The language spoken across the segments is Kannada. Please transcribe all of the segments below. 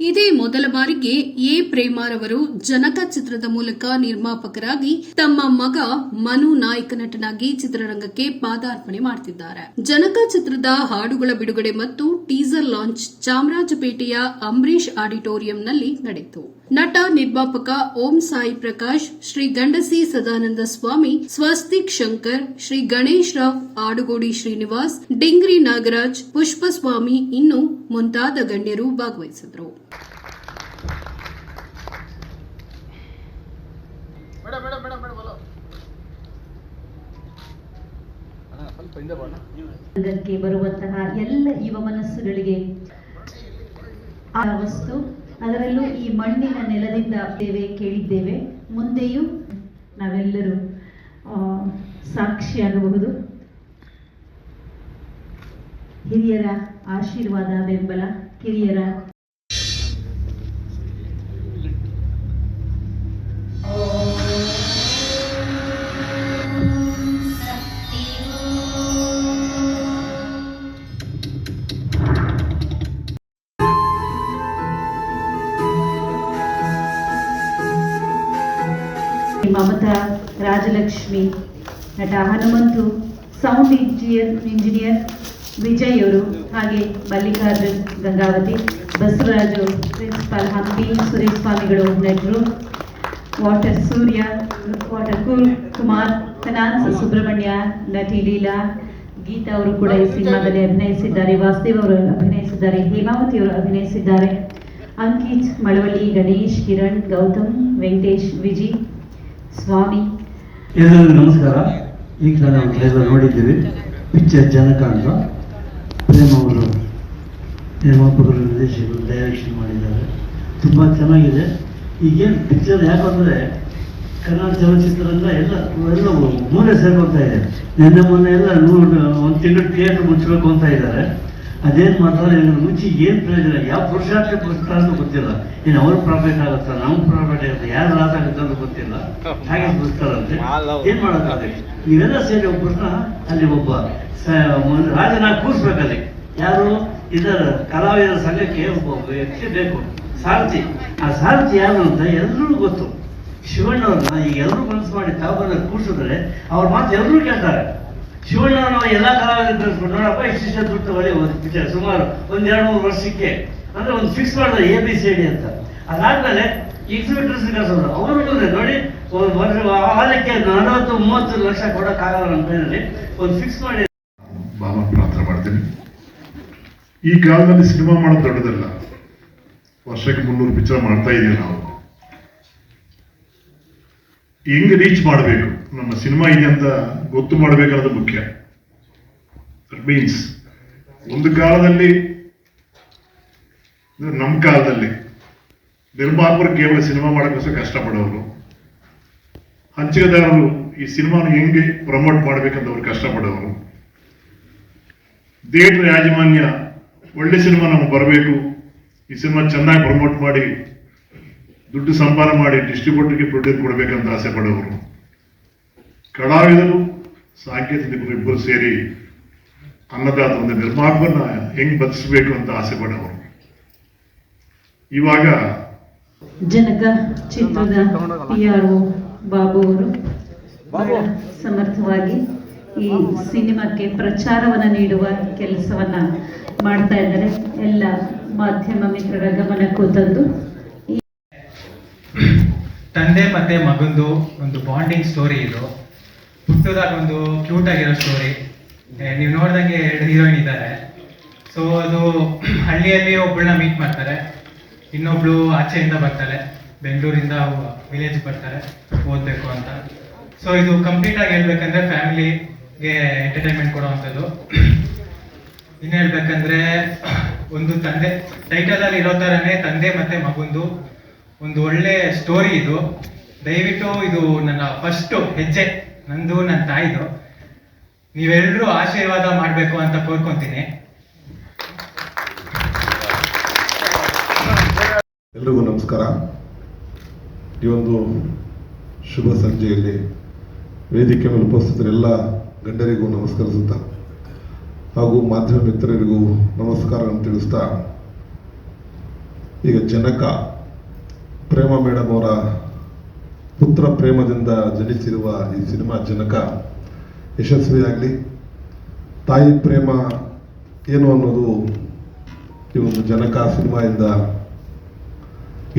ಇದೇ ಮೊದಲ ಬಾರಿಗೆ ಎ ಪ್ರೇಮಾರವರು ಜನಕ ಚಿತ್ರದ ಮೂಲಕ ನಿರ್ಮಾಪಕರಾಗಿ ತಮ್ಮ ಮಗ ಮನು ನಾಯಕ ನಟನಾಗಿ ಚಿತ್ರರಂಗಕ್ಕೆ ಪಾದಾರ್ಪಣೆ ಮಾಡುತ್ತಿದ್ದಾರೆ ಜನಕ ಚಿತ್ರದ ಹಾಡುಗಳ ಬಿಡುಗಡೆ ಮತ್ತು ಟೀಸರ್ ಲಾಂಚ್ ಚಾಮರಾಜಪೇಟೆಯ ಅಂಬರೀಶ್ ಆಡಿಟೋರಿಯಂನಲ್ಲಿ ನಡೆಯಿತು. ನಟ, ನಿರ್ಮಾಪಕ ಓಂ ಸಾಯಿ ಪ್ರಕಾಶ್, ಶ್ರೀ ಗಂಡಸಿ ಸದಾನಂದ ಸ್ವಾಮಿ, ಸ್ವಸ್ತಿಕ್ ಶಂಕರ್, ಶ್ರೀ ಗಣೇಶ್ ರಾವ್, ಆಡುಗೋಡಿ ಶ್ರೀನಿವಾಸ್, ಡಿಂಗ್ರಿ ನಾಗರಾಜ್, ಪುಷ್ಪಸ್ವಾಮಿ ಇನ್ನು ಮುಂತಾದ ಗಣ್ಯರು ಭಾಗವಹಿಸಿದರು madam madam madam madam hello ಸ್ವಲ್ಪ ಹಿಂದೆ ಬರೋಣ ರಂಗಕ್ಕೆ ಬರುವಂತಹ ಎಲ್ಲ ಯುವ ಮನಸ್ಸುಗಳಿಗೆ ಆ ವಸ್ತು, ಅದರಲ್ಲೂ ಈ ಮಣ್ಣಿನ ನೆಲದಿಂದ ದೇವೆ ಕೇಳಿದ್ದೇವೆ. ಮುಂದೆಯೂ ನಾವೆಲ್ಲರೂ ಸಾಕ್ಷಿಯಾಗಬಹುದು ಹಿರಿಯರ ಆಶೀರ್ವಾದ, ಬೆಂಬಲ, ಕಿರಿಯರ ಮಮತಾ, ರಾಜಲಕ್ಷ್ಮಿ, ನಟ Hanumanthu sound engineer engineer Vijay ಅವರು ಹಾಗೆ ಮಲ್ಲಿಕಾರ್ಜುನ್, ಗಂಗಾವತಿ, ಬಸವರಾಜು, ಪ್ರಿನ್ಸಿಪಾಲ್ ಹಂಪಿ ಸುರೇಶ್ ಸ್ವಾಮಿಗಳು ನಟರು. Water Surya, water cool, Kumar, finance, Subrahmanya, ನಟಿ ಲೀಲಾ, ಗೀತಾ ಅವರು ಕೂಡ ಈ ಸಿನಿಮಾದಲ್ಲಿ ಅಭಿನಯಿಸಿದ್ದಾರೆ. ವಾಸುದೇವ್ ಅವರು ಅಭಿನಯಿಸಿದ್ದಾರೆ, ಹೇಮಾವತಿ ಅವರು ಅಭಿನಯಿಸಿದ್ದಾರೆ. ಅಂಕಿತ್, ಮಳವಳ್ಳಿ, ಗಣೇಶ್, ಕಿರಣ್, ಗೌತಮ್, ವೆಂಕಟೇಶ್, ವಿಜಿ ಸ್ವಾಮಿ. ಎಲ್ಲರಿಗೂ ನಮಸ್ಕಾರ. ಈಗ ನಾವು ಟ್ರೈಲರ್ ನೋಡಿದ್ದೀವಿ. ಪಿಕ್ಚರ್ ಜನಕ ಅಂತ ಪ್ರೇಮ ಅವರು ನಿರ್ಮಾಪಕರು ನಿರ್ದೇಶಕರು ಡೈರೆಕ್ಷನ್ ಮಾಡಿದ್ದಾರೆ. ತುಂಬ ಚೆನ್ನಾಗಿದೆ. ಈಗೇನು ಪಿಕ್ಚರ್ ಯಾಕಂದರೆ ಕನ್ನಡ ಚಲನಚಿತ್ರರಂಗ ಎಲ್ಲ ಎಲ್ಲ ಮೂಲೆ ಸೇರ್ಕೊಳ್ತಾ ಇದೆ. ನಿನ್ನೆ ಮೊನ್ನೆ ಎಲ್ಲ ನೂರು, ಒಂದು ತಿಂಗಳು ಥಿಯೇಟರ್ ಮುಚ್ಚಬೇಕು ಅಂತ ಇದ್ದಾರೆ. ಅದೇನು ಮಾಡ್ತಾರೆ ಮುಂಚೆ ಏನು ಪ್ರಯೋಜನ ಯಾವ ಪುರುಷಾರ್ಥ ಪುಸ್ತಕ ಅಂತ ಗೊತ್ತಿಲ್ಲ. ಇನ್ನು ಅವ್ರ ಪ್ರಾಫಿಟ್ ಆಗುತ್ತಾ ನಮ್ಮ ಪ್ರಾಫಿಟ್ ಆಗುತ್ತೆ, ಯಾರು ಲಾಸ್ ಆಗುತ್ತೆ ಅಂತ ಗೊತ್ತಿಲ್ಲ. ಹಾಗೆ ಬರ್ತಾರಂತೆ ಏನ್ ಮಾಡೋದಾದ್ರೆ ನೀವೆಲ್ಲ ಸೇರಿ ಒಬ್ಬರನ್ನ ಅಲ್ಲಿ ಒಬ್ಬ ರಾಜನ ಕೂರಿಸ್ಬೇಕಲ್ಲಿ. ಯಾರು? ಇದರ ಕಲಾವಿದರ ಸಂಘಕ್ಕೆ ಒಬ್ಬ ವ್ಯಕ್ತಿ ಬೇಕು. ಸಾರಥಿ. ಆ ಸಾರಥಿ ಯಾರು ಅಂತ ಎಲ್ರಿಗೂ ಗೊತ್ತು. ಶಿವಣ್ಣವ್ರನ್ನ ಈಗ ಎಲ್ಲರೂ ಮನಸ್ಸು ಮಾಡಿ ತಾವನ್ನ ಕೂರಿಸಿದ್ರೆ ಅವ್ರ ಮಾತು ಎಲ್ಲರೂ ಕೇಳ್ತಾರೆ. ಶಿವಣ್ಣವ್ರನ್ನ ಎಲ್ಲ ಕಲಾವಿದರು ನೋಡಪ್ಪ ಇಷ್ಟಿಷ್ಟ ದುಡ್ಡು ಒಳ್ಳೆ ಒಂದು ಪಿಕ್ಚರ್ ಸುಮಾರು ಒಂದ್ ಎರಡು ಮೂರು ವರ್ಷಕ್ಕೆ, ಅಂದ್ರೆ ಒಂದು ಫಿಕ್ಸ್ ಮಾಡಿದ ಎ ಬಿ ಸಿ ಡಿ ಅಂತ. ಅದಾದ್ಮೇಲೆ ಎಕ್ಸಿಬಿಟರ್ಸ್ ಅವರು ಬಂದ್ರೆ ನೋಡಿ, ಒಂದು ನಲವತ್ತು, ಮೂವತ್ತು ಲಕ್ಷ ಕೊಡಕ್ಕಾಗಲ್ಲ ನಮ್ಮ ಹೇಳಿ ಒಂದು ಫಿಕ್ಸ್ ಮಾಡಿ. ಬಾಬಾ, ಪ್ರಾರ್ಥನೆ ಮಾಡ್ತೀನಿ. ಈ ಕಾಲದಲ್ಲಿ ಸಿನಿಮಾ ಮಾಡೋದು ದೊಡ್ಡದಲ್ಲ. ವರ್ಷಕ್ಕೆ ಮುನ್ನೂರು ಪಿಕ್ಚರ್ ಮಾಡ್ತಾ ಇದೀವಿ ನಾವು. ಹೆಂಗೆ ರೀಚ್ ಮಾಡಬೇಕು? ನಮ್ಮ ಸಿನಿಮಾ ಇದೆ ಅಂತ ಗೊತ್ತು ಮಾಡಬೇಕಾದ ಮುಖ್ಯ. ದಟ್ ಮೀನ್ಸ್ ಒಂದು ಕಾಲದಲ್ಲಿ ನಮ್ಮ ಕಾಲದಲ್ಲಿ, ನಿರ್ಮಾಪಕರು ಕೇವಲ ಸಿನಿಮಾ ಮಾಡೋಕ್ಕೋಸ್ಕರ ಕಷ್ಟಪಡೋರು. ಹಂಚಿಕೆದಾರರು ಈ ಸಿನಿಮಾನ ಹೆಂಗೆ ಪ್ರಮೋಟ್ ಮಾಡ್ಬೇಕಂತ ಅವ್ರು ಕಷ್ಟಪಡೋರು. ಥಿಯೇಟರ್ ಯಾಜಮಾನ್ಯ ಒಳ್ಳೆ ಸಿನಿಮಾ ನಮ್ಗೆ ಬರಬೇಕು. ಈ ಸಿನಿಮಾ ಚೆನ್ನಾಗಿ ಪ್ರಮೋಟ್ ಮಾಡಿ, ದುಡ್ಡು ಸಂಪಾದನೆ ಮಾಡಿ ಡಿಸ್ಟ್ರಿಬ್ಯೂಟರ್ಗೆ ಪ್ರೊಡ್ಯೂಸ್ ಕೊಡಬೇಕಂತ ಆಸೆ ಪಡೋರು. ಕಲಾವಿದರು ಸಾಂಕೇತಿಕರು ಇಬ್ಬರು ಸೇರಿ ಅನ್ನದಾತ ಒಂದು ನಿರ್ಮಾಪಕನ ಹೆಂಗ್ ಬದುಕಬೇಕು ಅಂತ ಆಸೆ ಪಡೋರು. ಇವಾಗ ಜನಕ ಚಿತ್ರದ ಪಿ ಆರ್ ಒ ಬಾಬು ಅವರು ಬಹಳ ಸಮರ್ಥವಾಗಿ ಈ ಸಿನಿಮಾಕ್ಕೆ ಪ್ರಚಾರವನ್ನ ನೀಡುವ ಕೆಲಸವನ್ನ ಮಾಡ್ತಾ ಇದ್ದಾರೆ. ಎಲ್ಲ ಮಾಧ್ಯಮ ಮಿತ್ರರ ಗಮನಕ್ಕೂ ತಂದು ತಂದೆ ಮತ್ತೆ ಮಗಂದು ಒಂದು ಬಾಂಡಿಂಗ್ ಸ್ಟೋರಿ ಇದು. ಹುಟ್ಟುದಾಗ ಒಂದು ಕ್ಯೂಟ್ ಆಗಿರೋ ಸ್ಟೋರಿ ನೀವು ನೋಡ್ದಂಗೆ ಎರಡು ಹೀರೋಯಿನ್ ಇದ್ದಾರೆ. ಸೊ ಅದು ಹಳ್ಳಿಯಲ್ಲಿ ಒಬ್ಬಳನ್ನ ಮೀಟ್ ಮಾಡ್ತಾರೆ. ಇನ್ನೊಬ್ಳು ಆಚೆಯಿಂದ ಬರ್ತಾಳೆ. ಬೆಂಗಳೂರಿಂದ ವಿಲೇಜ್ ಬರ್ತಾರೆ. ಓದಬೇಕು ಅಂತ. ಸೊ ಇದು ಕಂಪ್ಲೀಟ್ ಆಗಿ ಹೇಳ್ಬೇಕಂದ್ರೆ ಫ್ಯಾಮಿಲಿಗೆ ಎಂಟರ್ಟೈನ್ಮೆಂಟ್ ಕೊಡುವಂಥದ್ದು. ಇನ್ನು ಹೇಳ್ಬೇಕಂದ್ರೆ, ಒಂದು ತಂದೆ ಟೈಟಲ್ ಅಲ್ಲಿ ಇರೋ ಥರನೇ ತಂದೆ ಮತ್ತೆ ಮಗುಂದು ಒಂದು ಒಳ್ಳೆ ಸ್ಟೋರಿ ಇದು. ದಯವಿಟ್ಟು ಇದು ನನ್ನ ಫಸ್ಟ್ ಹೆಜ್ಜೆ. ನಂದು ನನ್ನ ತಾಯಿದು. ನೀವೆಲ್ಲರೂ ಆಶೀರ್ವಾದ ಮಾಡಬೇಕು ಅಂತ ಕೋರ್ಕೊಂತೀನಿ. ಎಲ್ರಿಗೂ ನಮಸ್ಕಾರ. ಈ ಒಂದು ಶುಭ ಸಂಜೆಯಲ್ಲಿ ವೇದಿಕೆ ಮೇಲೆ ಉಪಸ್ಥಿತರೆಲ್ಲ ಗಂಡರಿಗೂ ನಮಸ್ಕರಿಸುತ್ತಾ ಹಾಗೂ ಮಾಧ್ಯಮ ಮಿತ್ರರಿಗೂ ನಮಸ್ಕಾರವನ್ನು ತಿಳಿಸ್ತಾ, ಈಗ ಜನಕ ಪ್ರೇಮ ಮೇಡಮ್ ಅವರ ಪುತ್ರ ಪ್ರೇಮದಿಂದ ಜನಿಸಿರುವ ಈ ಸಿನಿಮಾ ಜನಕ ಯಶಸ್ವಿಯಾಗಲಿ. ತಾಯಿ ಪ್ರೇಮ ಏನು ಅನ್ನೋದು ಈ ಒಂದು ಜನಕ ಸಿನಿಮಾದಿಂದ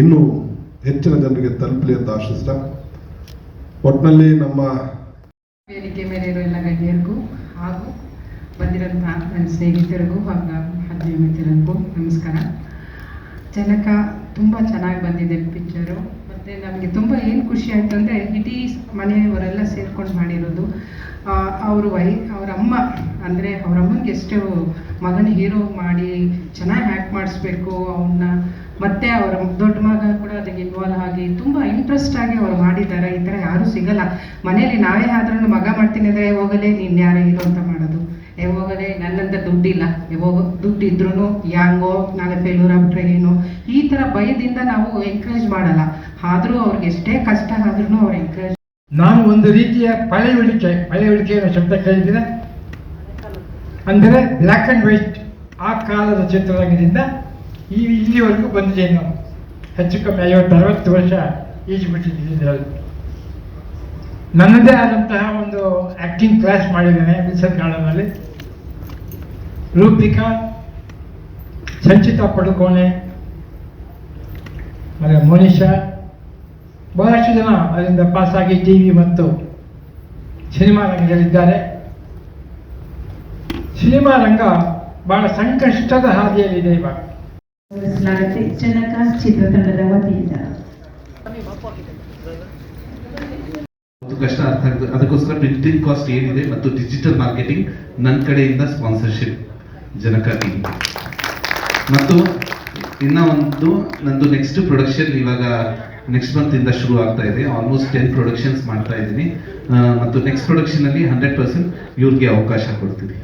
ಇನ್ನೂ ಹೆಚ್ಚಿನ ಜನರಿಗೆ ತಲುಪಲಿ ಅಂತ ಆಶಿಸ್ತ. ಒಟ್ಟಿನಲ್ಲಿ ನಮ್ಮ ವೇದಿಕೆ ಮೇಲೆ ಇರೋ ಎಲ್ಲ ಗಣ್ಯರಿಗೂ ಹಾಗೂ ಬಂದಿರೋಂಥ ನನ್ನ ಸ್ನೇಹಿತರಿಗೂ ಹಾಗೂ ಮಾಧ್ಯಮ ಮಿತ್ರರಿಗೂ ನಮಸ್ಕಾರ. ಜನಕ ತುಂಬ ಚೆನ್ನಾಗಿ ಬಂದಿದೆ ಪಿಕ್ಚರು ಮತ್ತು ನಮಗೆ ತುಂಬ ಏನು ಖುಷಿ ಅಂತಂದರೆ ಇಡೀ ಮನೆಯವರೆಲ್ಲ ಸೇರ್ಕೊಂಡು ಮಾಡಿರೋದು. ಅವರು ವೈ, ಅವ್ರ ಅಮ್ಮ ಅಂದರೆ ಅವ್ರ ಅಮ್ಮನಿಗೆ ಎಷ್ಟು ಮಗನ ಹೀರೋ ಮಾಡಿ ಚೆನ್ನಾಗಿ ಆ್ಯಕ್ಟ್ ಮಾಡಿಸ್ಬೇಕು ಅವನ್ನ ಮತ್ತೆ ಅವರ ದೊಡ್ಡ ಮಗ ಕೂಡ ಅದಕ್ಕೆ ಇನ್ವಾಲ್ವ್ ಆಗಿ ತುಂಬ ಇಂಟ್ರೆಸ್ಟ್ ಆಗಿ ಅವ್ರು ಮಾಡಿದ್ದಾರೆ. ಈ ಥರ ಯಾರೂ ಸಿಗಲ್ಲ. ಮನೆಯಲ್ಲಿ ನಾವೇ ಆದ್ರೂ ಮಗ ಮಾಡ್ತೀನಿ ಅಂದರೆ ಹೋಗಲೇ ನೀನು ಯಾರು ಹೀರೋ ಅಂತ ಮಾಡೋದು. ಯಾವಾಗಲೇ ನನ್ನಂತ ದುಡ್ಡಿಲ್ಲ. ಯಾವಾಗ ದುಡ್ಡು ಇದ್ರೂ ಯಾಂಗೋ, ನಾಳೆ ಫೇಲ್ಯೂರ್ ಆಗ್ಬಿಟ್ರೆ ಏನು? ಈ ಥರ ಭಯದಿಂದ ನಾವು ಎನ್ಕರೇಜ್ ಮಾಡಲ್ಲ. ಆದರೂ ಅವ್ರಿಗೆ ಎಷ್ಟೇ ಕಷ್ಟ ಆದ್ರೂ ಅವ್ರು ಎಂಕರೇಜ್ ನಾನು ಒಂದು ರೀತಿಯ ಪಳೆಯುಳಿಕೆ ಪಳೆಯುಳಿಕೆ ಅನ್ನೋ ಶಬ್ದ ಕೇಳಿದ್ರೆ ಅಂದರೆ ಬ್ಲ್ಯಾಕ್ ಆ್ಯಂಡ್ ವೈಟ್ ಆ ಕಾಲದ ಚಿತ್ರರಂಗದಿಂದ ಈ ಇಲ್ಲಿವರೆಗೂ ಬಂದಿದೆ ನಾವು ಹೆಚ್ಚು ಕಮ್ಮಿ ಐವತ್ತು, ಅರವತ್ತು ವರ್ಷ ಈಜು ಬಿಟ್ಟಿದ್ದೀನಿ ನನ್ನದೇ ಆದಂತಹ ಒಂದು ಆ್ಯಕ್ಟಿಂಗ್ ಕ್ಲಾಸ್ ಮಾಡಿದ್ದೇನೆ ವಿಲ್ಸನ್ ಗಾರ್ಡನಲ್ಲಿ ರೂಪಿಕಾ, ಸಂಚಿತಾ ಪಡುಕೋಣೆ ಮತ್ತು ಮೋನಿಷಾ ಬಹಳಷ್ಟು ಜನ ಅದರಿಂದ ಪಾಸಾಗಿ ಟಿ ವಿ ಮತ್ತು ಸಿನಿಮಾ ರಂಗದಲ್ಲಿದ್ದಾರೆ. ಸಿನಿಮಾ ರಂಗ ಬಹಳ ಸಂಕಷ್ಟದ ಹಾದಿಯಲ್ಲಿದೆ ಇವಾಗ. ಜನಕ ಚಿತ್ರತಂಡದ ವತಿಯಿಂದ. ಒಂದು ಕಷ್ಟ ಅರ್ಥ ಆಗ್ತದೆ ಅದಕ್ಕೋಸ್ಕರ ಪ್ರಿಂಟಿಂಗ್ ಕಾಸ್ಟ್ ಏನಿದೆ ಮತ್ತು ಡಿಜಿಟಲ್ ಮಾರ್ಕೆಟಿಂಗ್ ನನ್ನ ಕಡೆಯಿಂದ ಸ್ಪಾನ್ಸರ್ಶಿಪ್ ಜನಕ ಟೀಮ್ ಮತ್ತು ಇನ್ನ ಒಂದು ನಂದು ನೆಕ್ಸ್ಟ್ ಪ್ರೊಡಕ್ಷನ್ ಇವಾಗ ನೆಕ್ಸ್ಟ್ ಮಂತ್ ಇಂದ ಶುರು ಆಗ್ತಾ ಇದೆ. ಆಲ್ಮೋಸ್ಟ್ ಟೆನ್ ಪ್ರೊಡಕ್ಷನ್ಸ್ ಮಾಡ್ತಾ ಇದ್ದೀನಿ. ಮತ್ತು ನೆಕ್ಸ್ಟ್ ಪ್ರೊಡಕ್ಷನ್ ಅಲ್ಲಿ ಹಂಡ್ರೆಡ್ ಪರ್ಸೆಂಟ್ ಇವ್ರಿಗೆ ಅವಕಾಶ ಕೊಡ್ತೀನಿ.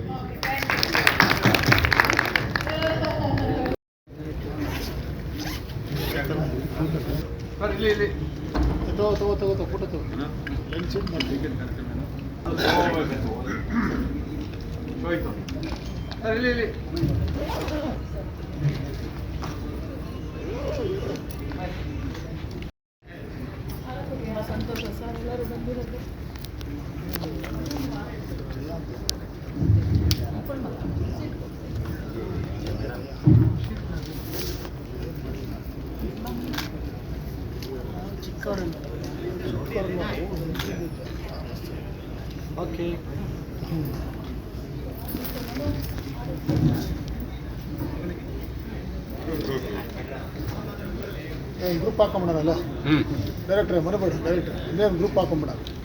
ఓకే குரூப் பார்க்க முடியாதுல்ல? டைரக்டர் மறுபடியும் டைரக்டர் இதே குரூப் பார்க்க முடியாது.